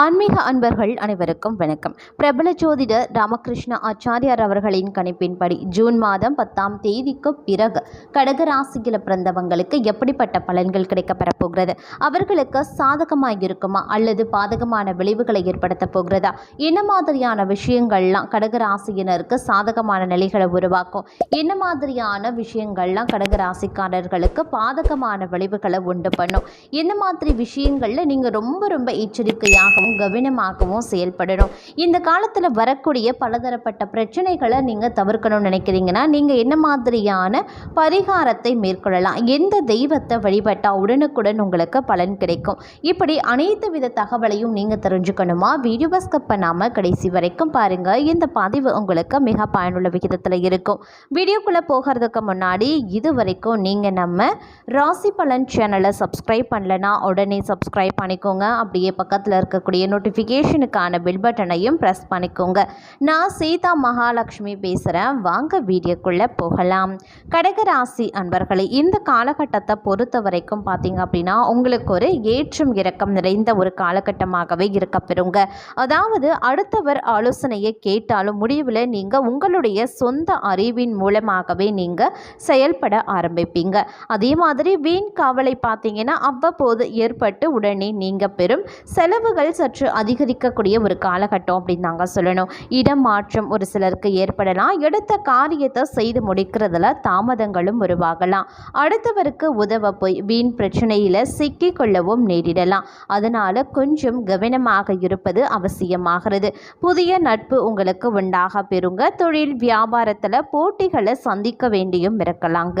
ஆன்மீக அன்பர்கள் அனைவருக்கும் வணக்கம். பிரபல ஜோதிடர் ராமகிருஷ்ண ஆச்சாரியார் அவர்களின் கணிப்பின்படி ஜூன் மாதம் பத்தாம் தேதிக்கு பிறகு கடகராசியில் பிறந்தவங்களுக்கு எப்படிப்பட்ட பலன்கள் கிடைக்கப்பெறப் போகிறது? அவர்களுக்கு சாதகமாக இருக்குமா அல்லது பாதகமான விளைவுகளை ஏற்படுத்த போகிறதா? என்ன மாதிரியான விஷயங்கள்லாம் கடகராசியினருக்கு சாதகமான நிலைகளை உருவாக்கும்? என்ன மாதிரியான விஷயங்கள்லாம் கடகராசிக்காரர்களுக்கு பாதகமான விளைவுகளை உண்டு பண்ணும்? என்ன மாதிரி விஷயங்களில் நீங்கள் ரொம்ப ரொம்ப எச்சரிக்கையாக எச்சரிக்கையாகவும் கவனமாகவும் செயல்படணும். இந்த காலத்தில் வரக்கூடிய பலதரப்பட்ட பிரச்சனைகளை நீங்கள் தவிர்க்கணும்னு நினைக்கிறீங்கன்னா நீங்கள் என்ன மாதிரியான பரிகாரத்தை மேற்கொள்ளலாம்? எந்த தெய்வத்தை வழிபட்டால் உடனுக்குடன் உங்களுக்கு பலன் கிடைக்கும்? இப்படி அனைத்து வித தகவலையும் நீங்கள் தெரிஞ்சுக்கணுமா? வீடியோவை ஸ்கப்பை பண்ணாமல் கடைசி வரைக்கும் பாருங்கள் இந்த பதிவு உங்களுக்கு மிக பயனுள்ள விகிதத்தில் இருக்கும். வீடியோக்குள்ளே போகிறதுக்கு முன்னாடி இது வரைக்கும் நீங்கள் நம்ம ராசி பலன் சேனலை சப்ஸ்கிரைப் பண்ணலனா உடனே சப்ஸ்கிரைப் பண்ணிக்கோங்க. அப்படியே பக்கத்தில் இருக்கக்கூடிய நோட்டிஃபிகேஷனுக்கான பில் பட்டனையும் ப்ரெஸ் பண்ணிக்கோங்க. நான் சீதா மகாலட்சுமி பேசுகிறேன் வாங்க வீடியோக்குள்ளே போகலாம். கடகராசி அன்பர்களை இந்த காலகட்டத்தை பொறுத்த வரைக்கும் பார்த்தீங்க அப்படின்னா உங்களுக்கு ஒரு ஏற்றம் இறக்கம் நிறைந்த ஒரு காலகட்டமாகவே இருக்கப்பெறுங்க அதாவது அடுத்தவர் ஆலோசனையை கேட்டாலும் முடிவில் நீங்கள் உங்களுடைய சொந்த அறிவின் மூலமாகவே நீங்கள் செயல்பட ஆரம்பிப்பீங்க. அதே மாதிரி வீண் காவலை பார்த்தீங்கன்னா அவ்வப்போது ஏற்பட்டு உடனே நீங்கள் பெறும் செலவுகள் சற்று அதிகரிக்கக்கூடிய ஒரு காலகட்டம் அப்படின்னு நாங்கள் சொல்லணும். இடம் மாற்றம் ஒரு சிலருக்கு ஏற்படலாம். எடுத்த காரியத்தை செய்து முடிக்கிறதுல தாமதங்களும் உருவாகலாம். அடுத்தவருக்கு உதவ போய் வீண் பிரச்சனையில் சிக்கிக் கொள்ளவும் நேரிடலாம். அதனால் கொஞ்சம் கவனமாக இருப்பது அவசியமாகிறது. புதிய நட்பு உங்களுக்கு உண்டாக பெறுங்க. தொழில் வியாபாரத்தில் போட்டிகளை சந்திக்க வேண்டியும் இருக்கலாங்க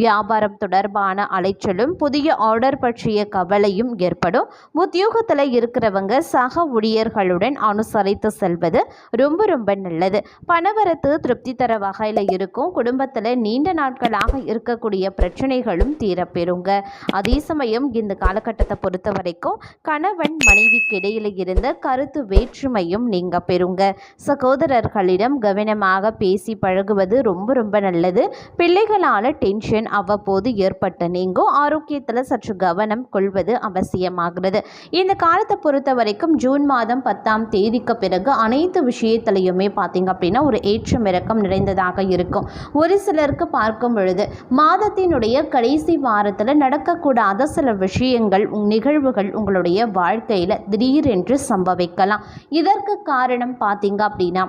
வியாபாரம் தொடர்பான அலைச்சலும் புதிய ஆர்டர் பற்றிய கவலையும் ஏற்படும். உத்தியோகத்தில் இருக்கிறவங்க சக ஊழியர்களுடன் அனுசரித்து செல்வது ரொம்ப ரொம்ப நல்லது. பணவரத்து திருப்தி தர வகையில் இருக்கும். குடும்பத்தில் நீண்ட நாட்களாக இருக்கக்கூடிய பிரச்சனைகளும் தீரப்பெறுங்க. அதே சமயம் இந்த காலகட்டத்தை பொறுத்த வரைக்கும் கணவன் மனைவிக்கு இடையில் இருந்த கருத்து வேற்றுமையும் நீங்க பெறுங்க. சகோதரர்களிடம் கவனமாக பேசி பழகுவது ரொம்ப ரொம்ப நல்லது. பிள்ளைகளால் டென்ஷன் அவ்வப்போது ஏற்பட்ட நீங்கும். ஆரோக்கியத்தில் சற்று கவனம் கொள்வது அவசியமாகிறது. இந்த காலத்தை பொறுத்தவரை வரைக்கும் ஜூன் மாதம் பத்தாம் தேதிக்கு பிறகு அனைத்து விஷயத்திலையுமே பார்த்தீங்க அப்படின்னா ஒரு ஏற்றம் இறக்கம் நிறைந்ததாக இருக்கும். ஒரு சிலருக்கு பார்க்கும் பொழுது மாதத்தினுடைய கடைசி வாரத்தில் நடக்கக்கூடாத சில விஷயங்கள் நிகழ்வுகள் உங்களுடைய வாழ்க்கையில் திடீரென்று சம்பவிக்கலாம். இதற்கு காரணம் பார்த்தீங்க அப்படின்னா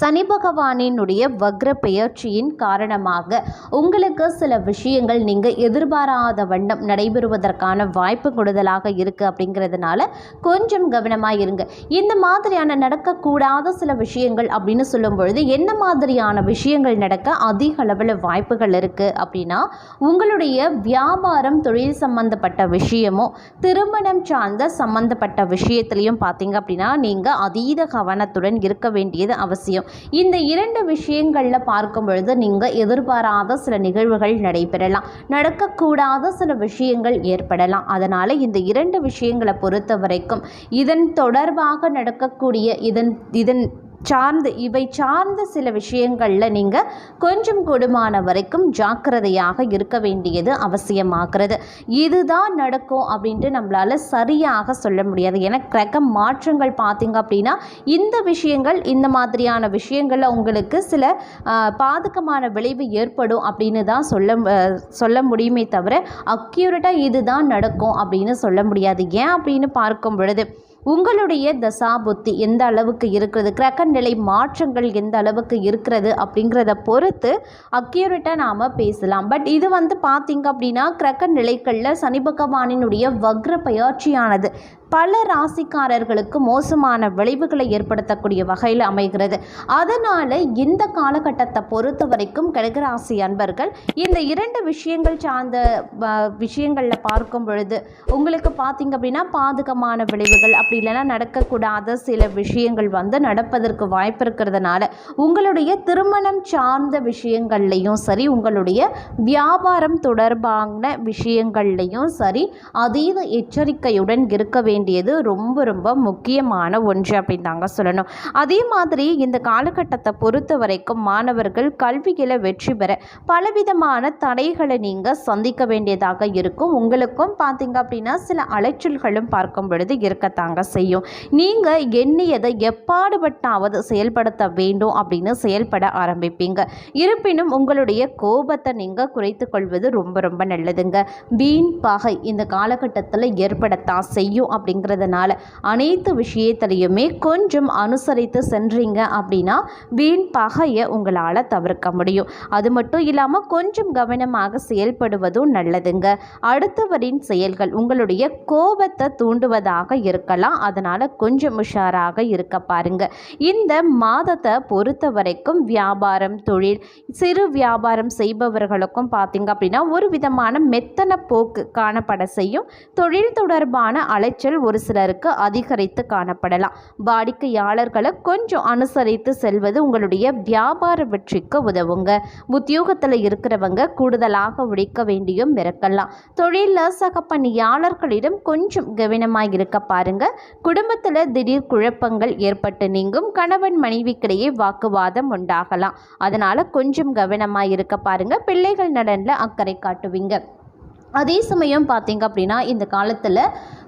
சனி பகவானினுடைய வக்ர பெயர்ச்சியின் காரணமாக உங்களுக்கு சில விஷயங்கள் நீங்கள் எதிர்பாராத வண்ணம் நடைபெறுவதற்கான வாய்ப்பு கூடுதலாக இருக்குது அப்படிங்கிறதுனால கொஞ்சம் கவனமாக இருங்க. இந்த மாதிரியான நடக்கக்கூடாத சில விஷயங்கள் அப்படின்னு சொல்லும் பொழுது என்ன மாதிரியான விஷயங்கள் நடக்க அதிக அளவில் வாய்ப்புகள் இருக்குது அப்படின்னா உங்களுடைய வியாபாரம் தொழில் சம்பந்தப்பட்ட விஷயமோ திருமணம் சார்ந்த சம்பந்தப்பட்ட விஷயத்திலையும் பார்த்தீங்க அப்படின்னா நீங்கள் அதீத கவனத்துடன் இருக்க வேண்டியது அவசியம். இந்த இரண்டு விஷயங்களில் பார்க்கும் பொழுது நீங்கள் எதிர்பாராத சில நிகழ்வுகள் நடைபெறலாம். நடக்கக்கூடாத சில விஷயங்கள் ஏற்படலாம். அதனால் இந்த இரண்டு விஷயங்களை பொறுத்த வரைக்கும் இதன் தொடர்பாக நடக்கக்கூடிய இதன் இதன் சார்ந்து இவை சார்ந்த சில விஷயங்களில் நீங்கள் கொஞ்சம் கொடுமான வரைக்கும் ஜாக்கிரதையாக இருக்க வேண்டியது அவசியமாகிறது. இதுதான் நடக்கும் அப்படின்ட்டு நம்மளால் சரியாக சொல்ல முடியாது. ஏன்னா கிரக மாற்றங்கள் பார்த்தீங்க அப்படின்னா இந்த விஷயங்கள் இந்த மாதிரியான விஷயங்களில் உங்களுக்கு சில பாதுகமான பாதகமான விளைவு ஏற்படும் அப்படின்னு தான் சொல்ல சொல்ல முடியுமே தவிர அக்யூரேட்டாக இதுதான் நடக்கும் அப்படின்னு சொல்ல முடியாது. ஏன் அப்படின்னு பார்க்கும் பொழுது உங்களுடைய தசா புத்தி எந்த அளவுக்கு இருக்கிறது? கிரக நிலை மாற்றங்கள் எந்த அளவுக்கு இருக்கிறது அப்படிங்கிறத பொறுத்து அக்யூரேட்டாக நாம் பேசலாம். பட் இது வந்து பார்த்திங்க அப்படின்னா கிரக நிலைகளில் சனி பகவானினுடைய வக்ர பயிற்சியானது. பல ராசிக்காரர்களுக்கு மோசமான விளைவுகளை ஏற்படுத்தக்கூடிய வகையில் அமைகிறது. அதனால் இந்த காலகட்டத்தை பொறுத்த வரைக்கும் கடகராசி அன்பர்கள் இந்த இரண்டு விஷயங்கள் சார்ந்த வ- விஷயங்களில் பார்க்கும் பொழுது உங்களுக்கு பார்த்தீங்க அப்படின்னா பாதகமான விளைவுகள் அப்படி இல்லைன்னா நடக்கக்கூடாத சில விஷயங்கள் வந்து நடப்பதற்கு வாய்ப்பு இருக்கிறதுனால உங்களுடைய திருமணம் சார்ந்த விஷயங்கள்லையும் சரி உங்களுடைய வியாபாரம் தொடர்பான விஷயங்கள்லையும் சரி அதீத எச்சரிக்கையுடன் இருக்க வேண்டும் வேண்டியது ரொம்ப ரொம்ப முக்கியமான ஒன்று அப்படின்னு தாங்க சொல்லணும். அதே மாதிரி இந்த காலகட்டத்தை பொறுத்த வரைக்கும் மாணவர்கள் கல்வியில் வெற்றி பெற பலவிதமான தடைகளை நீங்கள் சந்திக்க வேண்டியதாக இருக்கும். உங்களுக்கும் பார்த்தீங்க அப்படின்னா சில அலைச்சல்களும் பார்க்கும் பொழுது இருக்கத்தாங்க செய்யும். நீங்கள் எண்ணியதை எப்பாடுபட்டாவது செயல்படுத்த வேண்டும் அப்படின்னு செயல்பட ஆரம்பிப்பீங்க. இருப்பினும் உங்களுடைய கோபத்தை நீங்கள் குறைத்து கொள்வது ரொம்ப ரொம்ப நல்லதுங்க. வீண் பகை இந்த காலகட்டத்தில் ஏற்படத்தான் செய்யும் அப்படி அப்படிங்கிறதுனால அனைத்து விஷயத்திலையுமே கொஞ்சம் அனுசரித்து சென்றீங்க அப்படின்னா வீண் பகையை உங்களால் தவிர்க்க முடியும். அது மட்டும் இல்லாமல் கொஞ்சம் கவனமாக செயல்படுவதும் நல்லதுங்க. அடுத்தவரின் செயல்கள் உங்களுடைய கோபத்தை தூண்டுவதாக இருக்கலாம். அதனால் கொஞ்சம் உஷாராக இருக்க பாருங்க. இந்த மாதத்தை பொறுத்த வரைக்கும் வியாபாரம் தொழில் சிறு வியாபாரம் செய்பவர்களுக்கும் பார்த்தீங்க அப்படின்னா ஒரு விதமான மெத்தன போக்கு காணப்பட செய்யும். தொழில் தொடர்பான அலைச்சல் ஒரு சிலருக்கு அதிகரித்து காணப்படலாம். வாடிக்கையாளர்களை கொஞ்சம் அனுசரித்து செல்வது உங்களுடைய வியாபார வெற்றிக்கு உதவுங்க. உத்தியோகத்தில் இருக்கிறவங்க கூடுதலாக உழைக்க வேண்டியும் இருக்கலாம் தொழிலில் சக பணியாளர்களிடம் கொஞ்சம் கவனமாக இருக்க பாருங்க. குடும்பத்தில் திடீர் குழப்பங்கள் ஏற்பட்டு நீங்கும். கணவன் மனைவிக்கிடையே வாக்குவாதம் உண்டாகலாம். அதனால் கொஞ்சம் கவனமாக இருக்க பாருங்க. பிள்ளைகள் நலனில் அக்கறை காட்டுவீங்க. அதே சமயம் பார்த்தீங்க அப்படின்னா இந்த காலத்தில்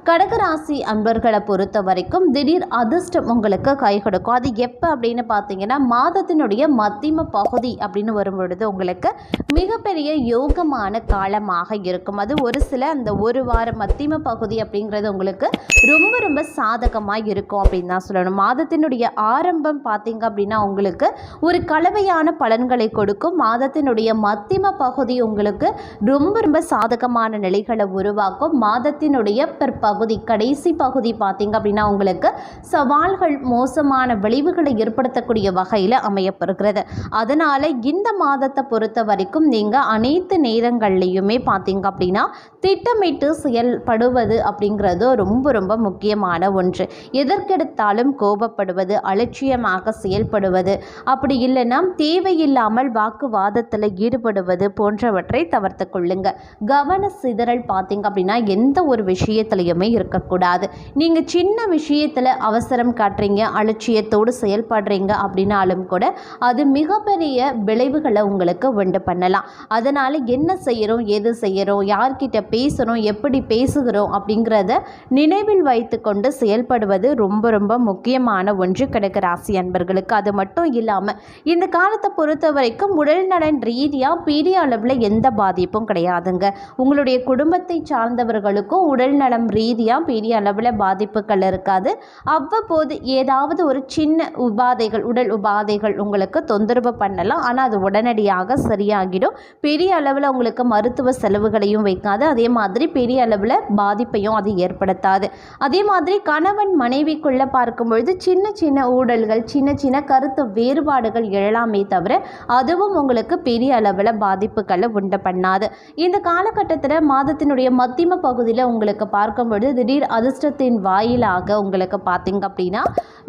கடகராசி அன்பர்களை பொறுத்த வரைக்கும் திடீர் அதிர்ஷ்டம் உங்களுக்கு கை கொடுக்கும். அது எப்போ அப்படின்னு பார்த்தீங்கன்னா மாதத்தினுடைய மத்திம பகுதி அப்படின்னு வரும் பொழுது உங்களுக்கு மிகப்பெரிய யோகமான காலமாக இருக்கும். அது ஒரு சில அந்த ஒரு வாரம் மத்திம பகுதி அப்படிங்கிறது உங்களுக்கு ரொம்ப ரொம்ப சாதகமாக இருக்கும் அப்படின்னு தான் சொல்லணும். மாதத்தினுடைய ஆரம்பம் பார்த்தீங்க அப்படின்னா உங்களுக்கு ஒரு கலவையான பலன்களை கொடுக்கும். மாதத்தினுடைய மத்திம பகுதி உங்களுக்கு ரொம்ப ரொம்ப சாதகமான நிலைகளை உருவாக்கும். மாதத்தினுடைய பிற்பகுதி பகுதி கடைசி பகுதி பார்த்தீங்க அப்படின்னா உங்களுக்கு சவால்கள் மோசமான விளைவுகளை ஏற்படுத்தக்கூடிய வகையில் அமையப்படுகிறது அதனால் இந்த மாதத்தை பொறுத்த வரைக்கும் நீங்கள் அனைத்து நேரங்கள்லையுமே பார்த்தீங்க அப்படின்னா திட்டமிட்டு செயல்படுவது அப்படிங்கிறது ரொம்ப ரொம்ப முக்கியமான ஒன்று. எதற்கெடுத்தாலும் கோபப்படுவது அலட்சியமாக செயல்படுவது அப்படி இல்லைன்னா தேவையில்லாமல் வாக்குவாதத்தில் ஈடுபடுவது போன்றவற்றை தவிர்த்து கொள்ளுங்க. கவன சிதறல் பார்த்தீங்க அப்படின்னா எந்த ஒரு விஷயத்திலையுமே இருக்கக்கூடாது. நீங்கள் சின்ன விஷயத்தில் அவசரம் காட்டுறீங்க அலட்சியத்தோடு செயல்படுறீங்க அப்படின்னாலும் கூட அது மிகப்பெரிய விளைவுகளை உங்களுக்கு உண்டு பண்ணலாம். அதனால் என்ன செய்கிறோம் எது செய்கிறோம் யார்கிட்ட பேசுகிறோம் எப்படி பேசுகிறோம் அப்படிங்கிறத நினைவில் வைத்து கொண்டு செயல்படுவது ரொம்ப ரொம்ப முக்கியமான ஒன்று கிடக்கு ராசி அன்பர்களுக்கு. அது மட்டும் இல்லாமல் இந்த காலத்தை பொறுத்த வரைக்கும் உடல் நலன் ரீதியாக பெரிய அளவில் எந்த பாதிப்பும் கிடையாதுங்க. உங்களுடைய குடும்பத்தை சார்ந்தவர்களுக்கும் உடல் நலம் ரீ ரீதியாக பெரிய அளவில் பாதிப்புகள் இருக்காது. அவ்வப்போது ஏதாவது ஒரு சின்ன உபாதைகள் உடல் உபாதைகள் உங்களுக்கு தொந்தரவு பண்ணலாம். ஆனால் அது உடனடியாக சரியாகிடும். பெரிய அளவில் உங்களுக்கு மருத்துவ செலவுகளையும் வைக்காது. அதே மாதிரி பெரிய அளவில் பாதிப்பையும் அது ஏற்படுத்தாது. அதே மாதிரி கணவன் மனைவிக்குள்ளே பார்க்கும் பொழுது சின்ன சின்ன ஊழல்கள் சின்ன சின்ன கருத்து வேறுபாடுகள் எழலாமே தவிர அதுவும் உங்களுக்கு பெரிய அளவில் பாதிப்புகளை உண்டு பண்ணாது. இந்த காலகட்டத்தில் மாதத்தினுடைய மத்தியம பகுதியில் உங்களுக்கு பார்க்கும் பொழுது திடீர் அதிர்ஷ்டத்தின் வாயிலாக உங்களுக்கு பார்த்தீங்க அப்படின்னா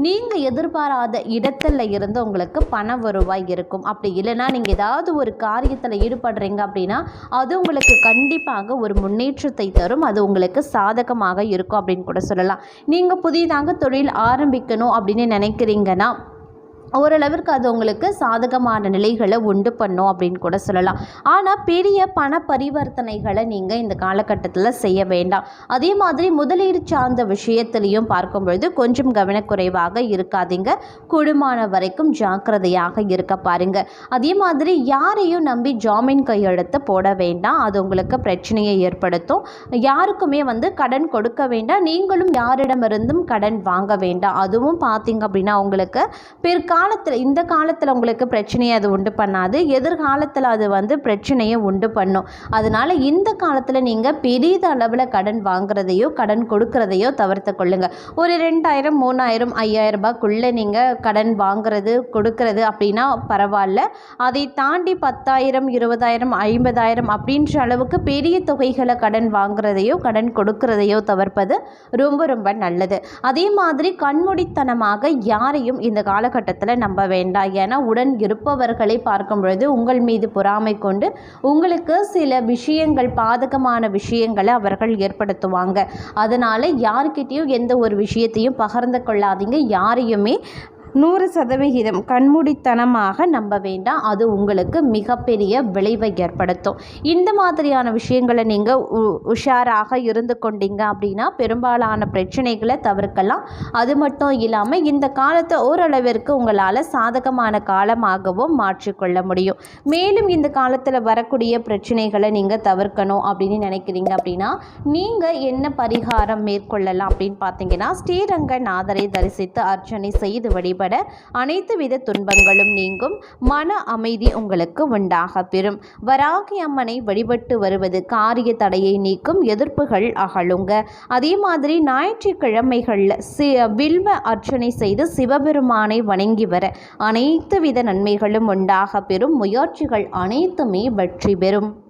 நீங்கள் எதிர்பாராத இடத்துல இருந்து உங்களுக்கு பண வருவாய் இருக்கும். அப்படி இல்லைன்னா நீங்கள் ஏதாவது ஒரு காரியத்தில் ஈடுபடுறீங்க அப்படின்னா அது உங்களுக்கு கண்டிப்பாக ஒரு முன்னேற்றத்தை தரும். அது உங்களுக்கு சாதகமாக இருக்கும் அப்படின்னு கூட சொல்லலாம். நீங்கள் புதிதாக தொழில் ஆரம்பிக்கணும் அப்படின்னு நினைக்கிறீங்கன்னா ஓரளவிற்கு அது உங்களுக்கு சாதகமான நிலைகளை உண்டு பண்ணும் அப்படின்னு கூட சொல்லலாம். ஆனால் பெரிய பண பரிவர்த்தனைகளை நீங்கள் இந்த காலகட்டத்தில் செய்ய வேண்டாம். அதே மாதிரி முதலீடு சார்ந்த விஷயத்திலையும் பார்க்கும் பொழுது கொஞ்சம் கவனக்குறைவாக இருக்காதீங்க. கூடுமான வரைக்கும் ஜாக்கிரதையாக இருக்க பாருங்க. அதே மாதிரி யாரையும் நம்பி ஜாமீன் கையெழுத்து போட வேண்டாம். அது உங்களுக்கு பிரச்சனையை ஏற்படுத்தும். யாருக்குமே வந்து கடன் கொடுக்க வேண்டாம். நீங்களும் யாரிடமிருந்தும் கடன் வாங்க வேண்டாம். அதுவும் பார்த்தீங்க அப்படின்னா உங்களுக்கு பிற்கால காலத்தில் இந்த காலத்தில் உங்களுக்கு பிரச்சனையை அது உண்டு பண்ணாது. எதிர்காலத்தில் அது வந்து பிரச்சனையை உண்டு பண்ணும். அதனால் இந்த காலத்தில் நீங்கள் பெரிதளவில் கடன் வாங்குறதையோ கடன் கொடுக்கறதையோ தவிர்த்து கொள்ளுங்கள் ஒரு ரெண்டாயிரம் மூணாயிரம் ஐயாயிரம் ரூபாய்க்குள்ளே நீங்கள் கடன் வாங்குறது கொடுக்கறது அப்படின்னா பரவாயில்ல. அதை தாண்டி பத்தாயிரம் இருபதாயிரம் ஐம்பதாயிரம் அப்படின்ற அளவுக்கு பெரிய தொகைகளை கடன் வாங்குறதையோ கடன் கொடுக்கறதையோ தவிர்ப்பது ரொம்ப ரொம்ப நல்லது. அதே மாதிரி கண்மூடித்தனமாக யாரையும் இந்த காலகட்டத்தில் நம்ப வேண்டாம். ஏன்னா உடன் இருப்பவர்களை பார்க்கும் பொழுது உங்கள் மீது பொறாமை கொண்டு உங்களுக்கு சில விஷயங்கள் பாதகமான விஷயங்களை அவர்கள் ஏற்படுத்துவாங்க. அதனால் யார்கிட்டேயும் எந்த ஒரு விஷயத்தையும் பகிர்ந்து கொள்ளாதீங்க. யாரையுமே நூறு சதவிகிதம் கண்மூடித்தனமாக நம்ப வேண்டாம். அது உங்களுக்கு மிகப்பெரிய விளைவை ஏற்படுத்தும். இந்த மாதிரியான விஷயங்களை நீங்கள் உஷாராக இருந்து கொண்டீங்க அப்படின்னா பெரும்பாலான பிரச்சனைகளை தவிர்க்கலாம். அது மட்டும் இல்லாமல் இந்த காலத்தை ஓரளவிற்கு உங்களால் சாதகமான காலமாகவும் மாற்றிக்கொள்ள முடியும். மேலும் இந்த காலத்தில் வரக்கூடிய பிரச்சனைகளை நீங்கள் தவிர்க்கணும் அப்படின்னு நினைக்கிறீங்க அப்படின்னா நீங்கள் என்ன பரிகாரம் மேற்கொள்ளலாம் அப்படின்னு பார்த்தீங்கன்னா ஸ்ரீரங்கநாதரை தரிசித்து அர்ச்சனை செய்து வழிபட அனைத்து வித துன்பங்களும் நீங்கும். மன அமைதி உங்களுக்கு உண்டாக பெறும். வராகி அம்மனை வழிபட்டு வருவது காரிய தடையை நீக்கும். எதிர்ப்புகள் அகலுங்க. அதே மாதிரி ஞாயிற்றுக்கிழமைகளில் சி வில்வ அர்ச்சனை செய்து சிவபெருமானை வணங்கி வர அனைத்து வித நன்மைகளும் உண்டாக பெறும். முயற்சிகள் அனைத்துமே வெற்றி பெறும்.